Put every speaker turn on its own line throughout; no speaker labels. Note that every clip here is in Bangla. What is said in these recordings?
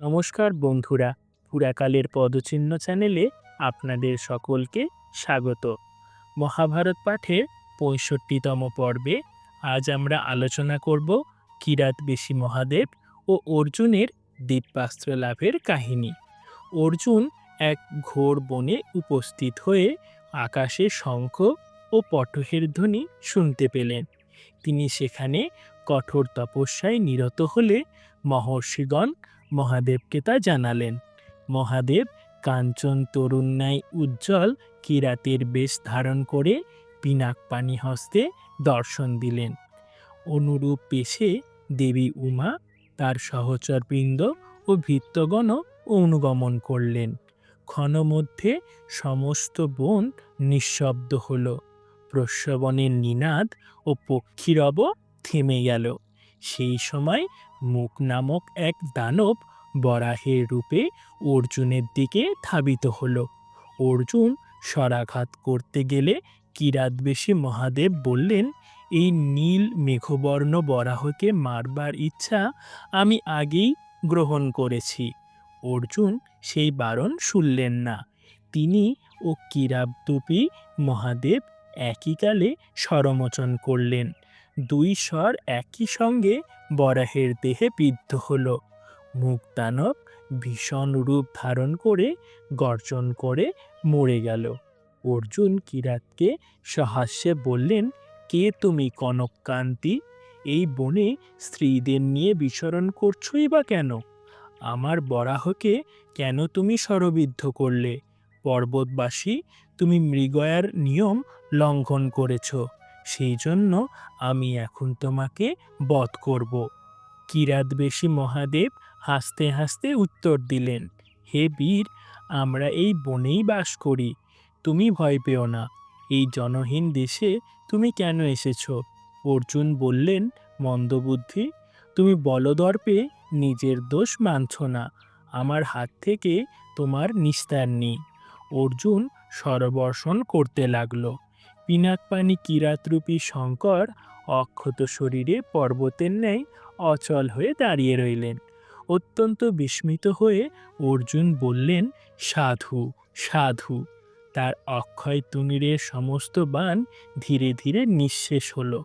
নমস্কার বন্ধুরা, পুরাকালের পদচিহ্ন চ্যানেলে আপনাদের সকলকে স্বাগত। মহাভারত পাঠের পঁয়ষট্টিতম পর্বে আজ আমরা আলোচনা করব কিরাতবেশী মহাদেব ও অর্জুনের দিব্যাস্ত্র লাভের কাহিনী। অর্জুন এক ঘোর বনে উপস্থিত হয়ে আকাশে শঙ্খ ও পটহের ধ্বনি শুনতে পেলেন। তিনি সেখানে কঠোর তপস্যায় নিরত হলে মহর্ষিগণ মহাদেবকে তা জানালেন। মহাদেব, কাঞ্চন তরুণ ন্যায় উজ্জ্বল, কিরাতের বেশ ধারণ করে পিনাকপানি হস্তে দর্শন দিলেন। অনুরূপ পেশে দেবী উমা, তার সহচরবৃন্দ ও ভৃত্যগণও অনুগমন করলেন। ক্ষণমধ্যে সমস্ত বন নিঃশব্দ হল। প্রস্রবণের নিনাদ ও পক্ষীরব থেমে গেল। সেই সময় মুখ নামক এক দানব বরাহের রূপে অর্জুনের দিকে ধাবিত হলো। অর্জুন সরাঘাত করতে গেলে কিরাতবেশী মহাদেব বললেন, এই নীল মেঘবর্ণ বরাহকে মারবার ইচ্ছা আমি আগেই গ্রহণ করেছি অর্জুন সেই বারণ শুনলেন না। তিনি ও কিরাবদূপী মহাদেব একই কালে স্বরমোচন করলেন। দুই স্বর একই সঙ্গে বরাহের দেহে বিদ্ধ হল। মুক্তানব ভীষণ রূপ ধারণ করে গর্জন করে মরে গেল। অর্জুন কিরাতকে সহাস্যে বললেন, কে তুমি কনককান্তি? এই বনে স্ত্রীদের নিয়ে বিচরণ করছোই বা কেন? আমার বরাহকে কেন তুমি স্বরবিদ্ধ করলে? পর্বতবাসী, তুমি মৃগয়ার নিয়ম লঙ্ঘন করেছ। সেই জন্য আমি এখন তোমাকে বধ করব। কিরাতবেশী মহাদেব হাসতে হাসতে উত্তর দিলেন, হে বীর, আমরা এই বনেই বাস করি, তুমি ভয় পেও না। এই জনহীন দেশে তুমি কেন এসেছ? অর্জুন বললেন মন্দবুদ্ধি তুমি বলদর্পে নিজের দোষ মানছ না, আমার হাত থেকে তোমার নিস্তার নেই। অর্জুন সরবর্ষণ করতে লাগল। পিনাকপানি কিরাতরূপী শঙ্কর অক্ষত শরীরে পর্বতের ন্যায় অচল হয়ে দাঁড়িয়ে রইলেন। অত্যন্ত বিস্মিত হয়ে অর্জুন বললেন, সাধু সাধু। তার অক্ষয় তুনিরের সমস্ত বাণ ধীরে ধীরে নিঃশেষ হলো।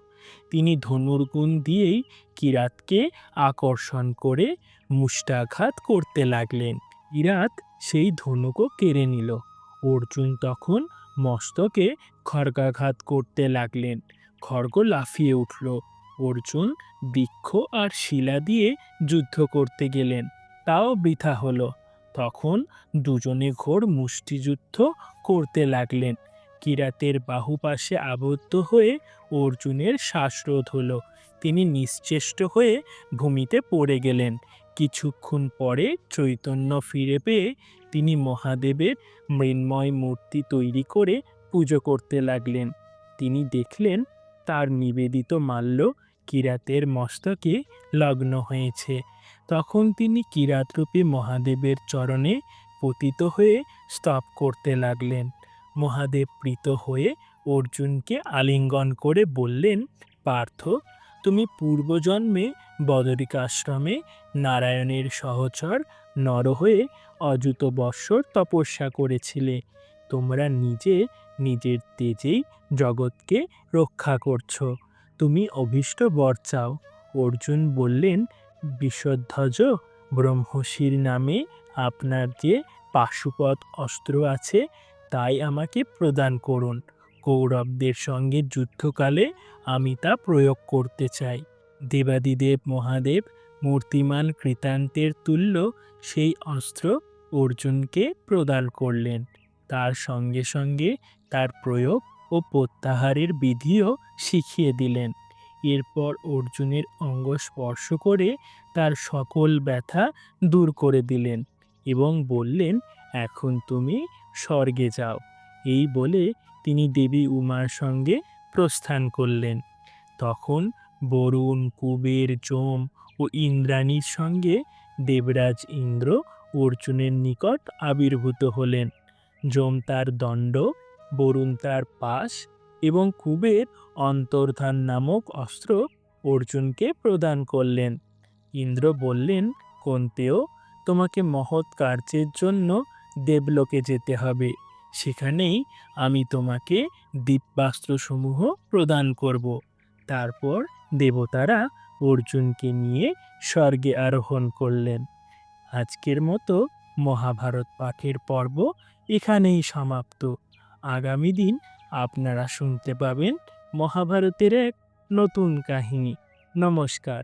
তিনি ধনুর্গুণ দিয়েই কিরাতকে আকর্ষণ করে মুষ্টাঘাত করতে লাগলেন। কিরাত সেই ধনুকও কেড়ে নিল। অর্জুন তখন মস্তকে খড়গাঘাত করতে লাগলেন। খড়গ লাফিয়ে উঠল। অর্জুন বৃক্ষ আর শিলা দিয়ে যুদ্ধ করতে গেলেন। তাও বৃথা হলো। তখন দুজনে ঘোর মুষ্টিযুদ্ধ করতে লাগলেন। কিরাতের বাহুপাশে আবদ্ধ হয়ে অর্জুনের শ্বাসরোধ হলো। তিনি নিশ্চেষ্ট হয়ে ভূমিতে পড়ে গেলেন। কিছুক্ষণ পরে চৈতন্য ফিরে পেয়ে তিনি মহাদেবের মৃন্ময় মূর্তি তৈরি করে পুজো করতে লাগলেন। তিনি দেখলেন তার নিবেদিত মাল্য কিরাতের মস্তকে লগ্ন হয়েছে। তখন তিনি কিরাতরূপী মহাদেবের চরণে পতিত হয়ে স্তব করতে লাগলেন। মহাদেব প্রীত হয়ে অর্জুনকে আলিঙ্গন করে বললেন, পার্থ তুমি পূর্বজন্মে বদরিকাশ্রমে নারায়ণের সহচর নর হয়ে অযুত বৎসর তপস্যা করেছিলে। তোমরা নিজে নিজের তেজেই জগৎকে রক্ষা করছ। তুমি অভীষ্ট বর চাও। অর্জুন বললেন বিষধ্বজ ব্রহ্মশির নামে আপনার যে পাশুপত অস্ত্র আছে, তাই আমাকে প্রদান করুন। কৌরবদের সঙ্গে যুদ্ধকালে আমি তা প্রয়োগ করতে চাই। দেবাদিদেব মহাদেব মূর্তিমান কৃতান্তের তুল্য সেই অস্ত্র অর্জুনকে প্রদান করলেন। তার সঙ্গে সঙ্গে তার প্রয়োগ ও প্রত্যাহারের বিধিও শিখিয়ে দিলেন। এরপর অর্জুনের অঙ্গ স্পর্শ করে তার সকল ব্যথা দূর করে দিলেন এবং বললেন, এখন তুমি স্বর্গে যাও। এই বলে তিনি দেবী উমার সঙ্গে প্রস্থান করলেন। তখন বরুণ, কুবের, যম ও ইন্দ্রাণীর সঙ্গে দেবরাজ ইন্দ্র অর্জুনের নিকট আবির্ভূত হলেন। যম তার দণ্ড, বরুণ তার পাশ এবং কুবের অন্তর্ধান নামক অস্ত্র অর্জুনকে প্রদান করলেন। ইন্দ্র বললেন, কোনতেও, তোমাকে মহৎ কার্যের জন্য দেবলোকে যেতে হবে। সেখানেই আমি তোমাকে দিব্যাস্ত্রসমূহ প্রদান করব। তারপর দেবতারা অর্জুনকে নিয়ে স্বর্গে আরোহণ করলেন। আজকের মতো মহাভারত পাঠের পর্ব এখানেই সমাপ্ত। আগামী দিন আপনারা শুনতে পাবেন মহাভারতের এক নতুন কাহিনী। নমস্কার।